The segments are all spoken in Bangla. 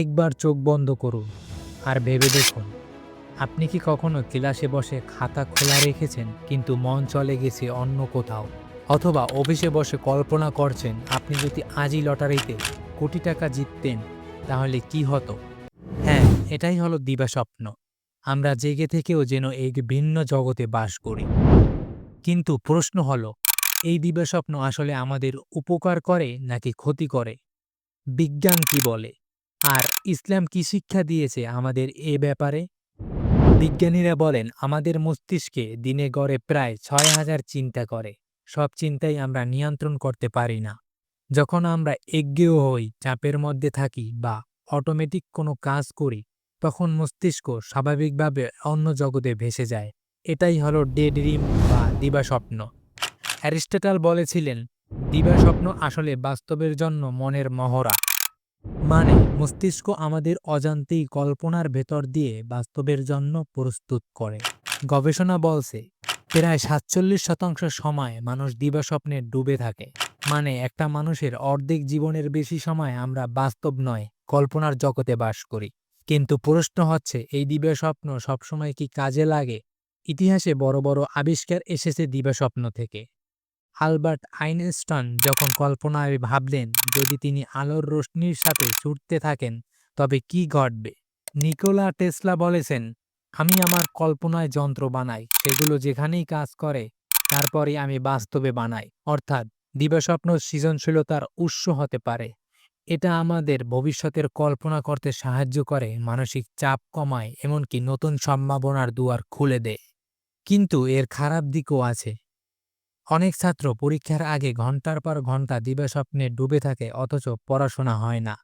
একবার চোখ বন্ধ করুন আর ভেবে দেখুন, আপনি কি কখনো ক্লাসে বসে খাতা খোলা রেখেছেন কিন্তু মন চলে গেছে অন্য কোথাও? অথবা অফিসে বসে কল্পনা করছেন, আপনি যদি আজই লটারিতে কোটি টাকা জিততেন, তাহলে কি হতো? হ্যাঁ এটাই হলো দিবাস্বপ্ন আমরা জেগে থেকেও যেন এক ভিন্ন জগতে বাস করি। কিন্তু প্রশ্ন হলো, এই দিবাস্বপ্ন আসলে আমাদের উপকার করে নাকি ক্ষতি করে? বিজ্ঞান কি বলে? আর ইসলাম কি শিক্ষা দিয়েছে আমাদের এ ব্যাপারে? বিজ্ঞানীরা বলেন, আমাদের মস্তিষ্কে দিনে গড়ে প্রায় ছয় হাজার চিন্তা করে। সব চিন্তাই আমরা নিয়ন্ত্রণ করতে পারি না। যখন আমরা এজ্ঞেয় হই, চাপের মধ্যে থাকি বা অটোমেটিক কোনো কাজ করি, তখন মস্তিষ্ক স্বাভাবিকভাবে অন্য জগতে ভেসে যায়। এটাই হলো ডে ড্রিম বা দিবাস্বপ্ন। অ্যারিস্টটল বলেছিলেন, দিবাস্বপ্ন আসলে বাস্তবের জন্য মনের মহড়া। মানে মস্তিষ্ক আমাদের অজান্তেই কল্পনার ভেতর দিয়ে বাস্তবের জন্য প্রস্তুত করে। গবেষণা বলছে, প্রায় সাতচল্লিশ শতাংশ সময় মানুষ দিবাস্বপ্নে ডুবে থাকে। মানে একটা মানুষের অর্ধেক জীবনের বেশি সময় আমরা বাস্তব নয়, কল্পনার জগতে বাস করি। কিন্তু প্রশ্ন হচ্ছে, এই দিবাস্বপ্ন সবসময় কি কাজে লাগে? ইতিহাসে বড় বড় আবিষ্কার এসেছে দিবাস্বপ্ন থেকে। আলবার্ট আইনস্টাইন যখন কল্পনায় ভাবলেন, যদি তিনি আলোর রোশনির সাথে ছুটতে থাকেন, তবে কি ঘটবে? নিকোলা টেসলা বলেছেন, আমি আমার কল্পনায় যন্ত্র বানাই, সেগুলো যেখানেই কাজ করে তারপরে আমি বাস্তবে বানাই। অর্থাৎ দিবাস্বপ্ন সৃজনশীলতার উৎস হতে পারে। এটা আমাদের ভবিষ্যতের কল্পনা করতে সাহায্য করে মানসিক চাপ কমায়, এমনকি নতুন সম্ভাবনার দুয়ার খুলে দেয়। কিন্তু এর খারাপ দিকও আছে। অনেক ছাত্র পরীক্ষার আগে ঘণ্টার পর ঘণ্টা দিবাস্বপ্নে ডুবে থাকে, অথচ পড়াশোনা হয় না।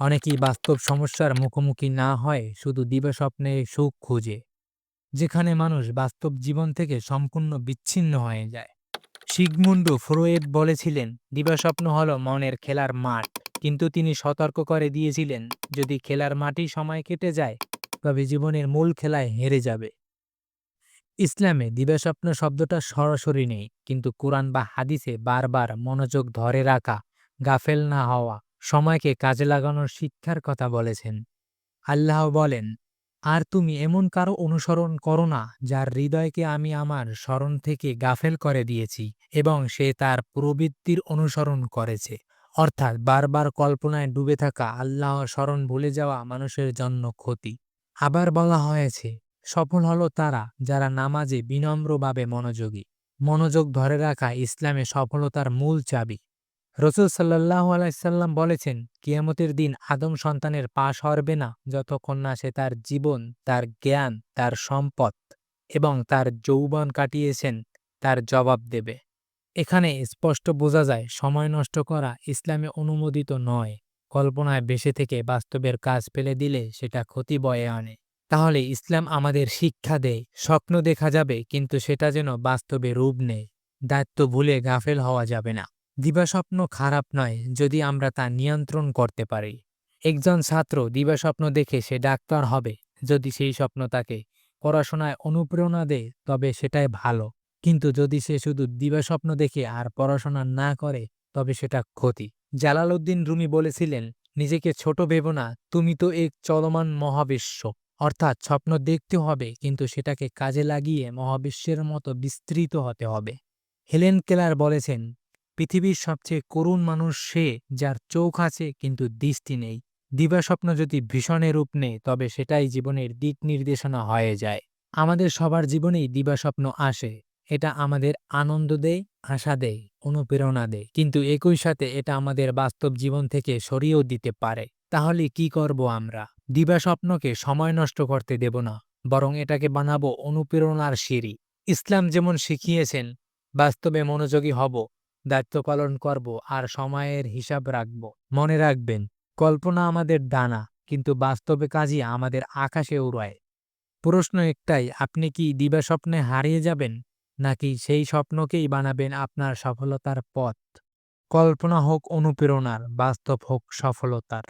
অনেকেই বাস্তব সমস্যার মুখোমুখি না হয়, শুধু দিবাস্বপ্নে সুখ খুঁজে, যেখানে মানুষ বাস্তব জীবন থেকে সম্পূর্ণ বিচ্ছিন্ন হয়ে যায়। সিগমুন্ডু ফ্রয়েড বলেছিলেন দিবাস্বপ্ন হল মনের খেলার মাঠ। কিন্তু তিনি সতর্ক করে দিয়েছিলেন, যদি খেলার মাটি সময় কেটে যায়, তবে জীবনের মূল খেলায় হেরে যাবে। ইসলামে দিবাস্বপ্ন শব্দটা সরাসরি নেই, কিন্তু কোরআন বা হাদিসে বারবার মনোযোগ ধরে রাখা, গাফেল না হওয়া, সময়কে কাজে লাগানোর শিক্ষার কথা বলেছেন। আল্লাহ বলেন, আর তুমি এমন কারও অনুসরণ করো না, যার হৃদয়কে আমি আমার স্মরণ থেকে গাফেল করে দিয়েছি, এবং সে তার প্রবৃত্তির অনুসরণ করেছে। অর্থাৎ বারবার কল্পনায় ডুবে থাকা আল্লাহ স্মরণ ভুলে যাওয়া মানুষের জন্য ক্ষতি। আবার বলা হয়েছে সফল হলো তারা যারা নামাজে বিনম্রভাবে মনোযোগী। মনোযোগ ধরে রাখা ইসলামে সফলতার মূল চাবি। রসুল সাল্লাহ আলাইসাল্লাম বলেছেন, কিয়ামতের দিন আদম সন্তানের পা সরবে না যতক্ষণ না সে তার জীবন, তার জ্ঞান, তার সম্পদ এবং তার যৌবন কাটিয়েছেন, তার জবাব দেবে। এখানে স্পষ্ট বোঝা যায়, সময় নষ্ট করা ইসলামে অনুমোদিত নয়। কল্পনায় বেশে থেকে বাস্তবের কাজ ফেলে দিলে সেটা ক্ষতি বয়ে আনে। তাহলে ইসলাম আমাদের শিক্ষা দেয়, স্বপ্ন দেখা যাবে, কিন্তু সেটা যেন বাস্তবে রূপ নেয়। দায়িত্ব ভুলে গাফেল হওয়া যাবে না। দিবাস্বপ্ন খারাপ নয়, যদি আমরা তা নিয়ন্ত্রণ করতে পারি। একজন ছাত্র দিবাস্বপ্ন দেখে সে ডাক্তার হবে। যদি সেই স্বপ্ন তাকে পড়াশোনায় অনুপ্রেরণা দেয়, তবে সেটাই ভালো। কিন্তু যদি সে শুধু দিবাস্বপ্ন দেখে আর পড়াশোনা না করে, তবে সেটা ক্ষতি। জালালউদ্দিন রুমি বলেছিলেন, নিজেকে ছোট ভেবো না, তুমি তো এক চলমান মহাবিশ্ব। অর্থাৎ স্বপ্ন দেখতে হবে, কিন্তু সেটাকে কাজে লাগিয়ে মহাবিশ্বের মতো বিস্তৃত হতে হবে। হেলেন কেলার বলেছেন, পৃথিবীর সবচেয়ে করুণ মানুষ সে যার চোখ আছে কিন্তু দৃষ্টি নেই। দিবাস্বপ্ন যদি ভীষণে রূপ নেয়, তবে সেটাই জীবনের দিক নির্দেশনা হয়ে যায়। আমাদের সবার জীবনেই দিবাস্বপ্ন আসে। এটা আমাদের আনন্দ দেয়, আশা দেয়, অনুপ্রেরণা দেয়। কিন্তু একই সাথে এটা আমাদের বাস্তব জীবন থেকে সরিয়েও দিতে পারে। তাহলে কি করব আমরা? দিবাস্বপ্নকে সময় নষ্ট করতে দেব না, বরং এটাকে বানাবো অনুপ্রেরণার সিঁড়ি। ইসলাম যেমন শিখিয়েছেন, বাস্তবে মনোযোগী হব, দায়িত্ব পালন করব আর সময়ের হিসাব রাখব। মনে রাখবেন, কল্পনা আমাদের ডানা কিন্তু বাস্তবে কাজই আমাদের আকাশে উড়ায়। প্রশ্ন একটাই, আপনি কি দিবাস্বপ্নে হারিয়ে যাবেন, নাকি সেই স্বপ্নকেই বানাবেন আপনার সফলতার পথ? কল্পনা হোক অনুপ্রেরণার, বাস্তব হোক সফলতার।